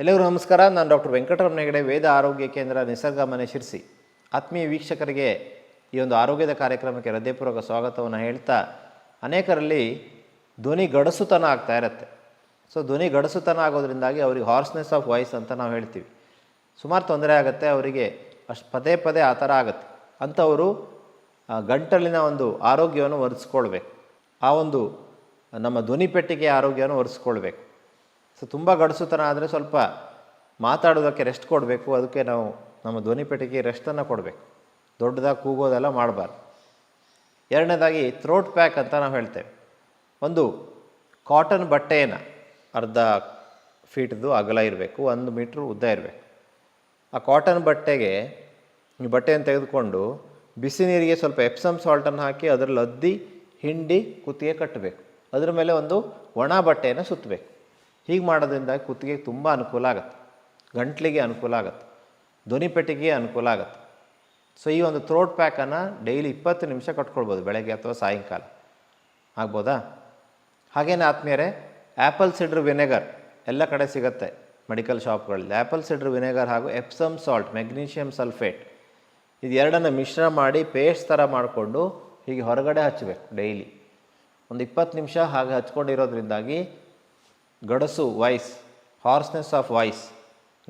ಎಲ್ಲರಿಗೂ ನಮಸ್ಕಾರ. ನಾನು ಡಾಕ್ಟರ್ ವೆಂಕಟರಾಮ್ ಹೆಗಡೆ, ವೇದ ಆರೋಗ್ಯ ಕೇಂದ್ರ ನಿಸರ್ಗ ಮನೆ ಶಿರ್ಸಿ. ಆತ್ಮೀಯ ವೀಕ್ಷಕರಿಗೆ ಈ ಒಂದು ಆರೋಗ್ಯದ ಕಾರ್ಯಕ್ರಮಕ್ಕೆ ಹೃದಯಪೂರ್ವಕ ಸ್ವಾಗತವನ್ನು ಹೇಳ್ತಾ, ಅನೇಕರಲ್ಲಿ ಧ್ವನಿ ಗಡಸುತನ ಆಗ್ತಾ ಇರುತ್ತೆ. ಸೊ ಧ್ವನಿ ಗಡಸುತನ ಆಗೋದ್ರಿಂದಾಗಿ ಅವರಿಗೆ ಹಾರ್ಸ್ನೆಸ್ ಆಫ್ ವಾಯ್ಸ್ ಅಂತ ನಾವು ಹೇಳ್ತೀವಿ. ಸುಮಾರು ತೊಂದರೆ ಆಗುತ್ತೆ, ಅವರಿಗೆ ಅಷ್ಟು ಪದೇ ಪದೇ ಆ ಥರ ಆಗುತ್ತೆ. ಅಂಥವರು ಗಂಟಲಿನ ಒಂದು ಆರೋಗ್ಯವನ್ನು ಒರೆಸ್ಕೊಳ್ಬೇಕು. ಆ ಒಂದು ನಮ್ಮ ಧ್ವನಿ ಪೆಟ್ಟಿಗೆ ಆರೋಗ್ಯವನ್ನು ಒರೆಸ್ಕೊಳ್ಬೇಕು. ಸೊ ತುಂಬ ಗಡಸುತನ ಆದರೆ ಸ್ವಲ್ಪ ಮಾತಾಡೋದಕ್ಕೆ ರೆಸ್ಟ್ ಕೊಡಬೇಕು. ಅದಕ್ಕೆ ನಾವು ನಮ್ಮ ಧ್ವನಿಪೆಟ್ಟಿಗೆ ರೆಸ್ಟನ್ನು ಕೊಡಬೇಕು. ದೊಡ್ಡದಾಗಿ ಕೂಗೋದೆಲ್ಲ ಮಾಡಬಾರ್ದು. ಎರಡನೇದಾಗಿ ಥ್ರೋಟ್ ಪ್ಯಾಕ್ ಅಂತ ನಾವು ಹೇಳ್ತೇವೆ. ಒಂದು ಕಾಟನ್ ಬಟ್ಟೆಯನ್ನು ಅರ್ಧ ಫೀಟ್ದು ಅಗಲ ಇರಬೇಕು, ಒಂದು ಮೀಟ್ರ್ ಉದ್ದ ಇರಬೇಕು. ಆ ಕಾಟನ್ ಬಟ್ಟೆಗೆ ಈ ಬಟ್ಟೆಯನ್ನು ತೆಗೆದುಕೊಂಡು ಬಿಸಿ ನೀರಿಗೆ ಸ್ವಲ್ಪ ಎಪ್ಸಮ್ ಸಾಲ್ಟನ್ನು ಹಾಕಿ ಅದರಲ್ಲಿ ಅದ್ದಿ, ಹಿಂಡಿ, ಕುತ್ತಿಗೆ ಕಟ್ಟಬೇಕು. ಅದರ ಮೇಲೆ ಒಂದು ಒಣ ಬಟ್ಟೆಯನ್ನು ಸುತ್ತಬೇಕು. ಹೀಗೆ ಮಾಡೋದ್ರಿಂದ ಕುತ್ತಿಗೆಗೆ ತುಂಬ ಅನುಕೂಲ ಆಗುತ್ತೆ. ಗಂಟ್ಲಿಗೆ ಅನುಕೂಲ ಆಗುತ್ತೆ. ಧ್ವನಿಪೆಟ್ಟಿಗೆಗೆ ಅನುಕೂಲ ಆಗುತ್ತೆ. ಸೊ ಈ ಒಂದು ಥ್ರೋಟ್ ಪ್ಯಾಕನ್ನು ಡೈಲಿ ಇಪ್ಪತ್ತು ನಿಮಿಷ ಕಟ್ಕೊಳ್ಬೋದು ಬೆಳಗ್ಗೆ ಅಥವಾ ಸಾಯಂಕಾಲ. ಆಗ್ಬೋದಾ? ಹಾಗೇನೆ ಆತ್ಮೀಯರೇ ಆ್ಯಪಲ್ ಸಿಡ್ರ್ ವಿನೆಗರ್ ಎಲ್ಲ ಕಡೆ ಸಿಗುತ್ತೆ ಮೆಡಿಕಲ್ ಶಾಪ್ಗಳಲ್ಲಿ ಆ್ಯಪಲ್ ಸಿಡ್ರ್ ವಿನೆಗರ್ ಹಾಗೂ ಎಪ್ಸಮ್ ಸಾಲ್ಟ್ ಮೆಗ್ನೀಷಿಯಮ್ ಸಲ್ಫೇಟ್ ಇದು ಎರಡನ್ನು ಮಿಶ್ರ ಮಾಡಿ ಪೇಸ್ಟ್ ಥರ ಮಾಡಿಕೊಂಡು ಹೀಗೆ ಹೊರಗಡೆ ಹಚ್ಚಬೇಕು ಡೈಲಿ. ಒಂದು ಇಪ್ಪತ್ತು ನಿಮಿಷ ಹಾಗೆ ಹಚ್ಕೊಂಡಿರೋದ್ರಿಂದಾಗಿ ಗಡಸು ವಾಯ್ಸ್ ಹಾರ್ಸ್ನೆಸ್ ಆಫ್ ವಾಯ್ಸ್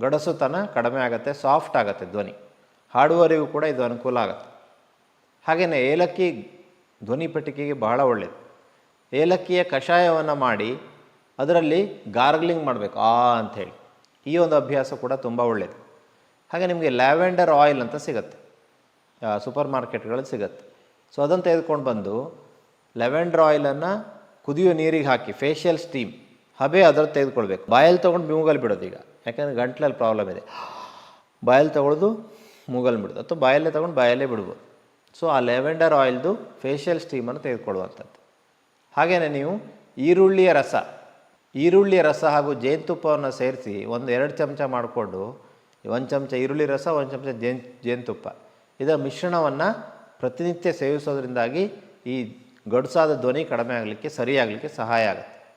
ಗಡಸುತನ ಕಡಿಮೆ ಆಗುತ್ತೆ, ಸಾಫ್ಟ್ ಆಗುತ್ತೆ ಧ್ವನಿ. ಹಾಡುವರಿಗೂ ಕೂಡ ಇದು ಅನುಕೂಲ ಆಗುತ್ತೆ. ಹಾಗೆಯೇ ಏಲಕ್ಕಿ ಧ್ವನಿ ಪೆಟ್ಟಿಗೆಗೆ ಬಹಳ ಒಳ್ಳೆಯದು ಏಲಕ್ಕಿಯ ಕಷಾಯವನ್ನು ಮಾಡಿ ಅದರಲ್ಲಿ ಗಾರ್ಗ್ಲಿಂಗ್ ಮಾಡಬೇಕು, ಆ ಅಂಥೇಳಿ ಈ ಒಂದು ಅಭ್ಯಾಸ ಕೂಡ ತುಂಬ ಒಳ್ಳೆಯದು ಹಾಗೆ ನಿಮಗೆ ಲ್ಯಾವೆಂಡರ್ ಆಯಿಲ್ ಅಂತ ಸಿಗುತ್ತೆ. ಸೂಪರ್ ಮಾರ್ಕೆಟ್ಗಳಲ್ಲಿ ಸಿಗುತ್ತೆ. ಸೊ, ಅದನ್ನು ತೆಗೆದುಕೊಂಡು ಬಂದು ಲ್ಯಾವೆಂಡರ್ ಆಯಿಲನ್ನು ಕುದಿಯೋ ನೀರಿಗೆ ಹಾಕಿ ಫೇಶಿಯಲ್ ಸ್ಟೀಮ್. ಹಬೆ ಅದರಲ್ಲಿ ತೆಗೆದುಕೊಳ್ಬೇಕು. ಬಾಯಲ್ಲಿ ತೊಗೊಂಡು ಮೂಗಲ್ಲಿ ಬಿಡೋದು ಈಗ. ಯಾಕೆಂದರೆ ಗಂಟ್ಲಲ್ಲಿ ಪ್ರಾಬ್ಲಮ್ ಇದೆ. ಬಾಯಲ್ಲಿ ತೊಗೊಳ್ದು ಮೂಗಲ್ಲಿ ಬಿಡೋದು. ಅಥವಾ ಬಾಯಲ್ಲೇ ತೊಗೊಂಡು ಬಾಯಲ್ಲೇ ಬಿಡ್ಬೋದು. ಸೊ ಆ ಲೆವೆಂಡರ್ ಆಯಿಲ್ದು ಫೇಶಿಯಲ್ ಸ್ಟೀಮನ್ನು ತೆಗೆದುಕೊಳ್ಳುವಂಥದ್ದು. ಹಾಗೆಯೇ ನೀವು ಈರುಳ್ಳಿಯ ರಸ ಈರುಳ್ಳಿಯ ರಸ ಹಾಗೂ ಜೇನುತುಪ್ಪವನ್ನು ಸೇರಿಸಿ ಒಂದು ಎರಡು ಚಮಚ ಮಾಡಿಕೊಂಡು, ಒಂದು ಚಮಚ ಈರುಳ್ಳಿ ರಸ, ಒಂದು ಚಮಚ ಜೇನು ಜೇನುತುಪ್ಪ. ಇದರ ಮಿಶ್ರಣವನ್ನು ಪ್ರತಿನಿತ್ಯ ಸೇವಿಸೋದ್ರಿಂದಾಗಿ ಈ ಗಡುಸಾದ ಧ್ವನಿ ಕಡಿಮೆ ಆಗಲಿಕ್ಕೆ, ಸರಿಯಾಗಲಿಕ್ಕೆ ಸಹಾಯ ಆಗುತ್ತೆ.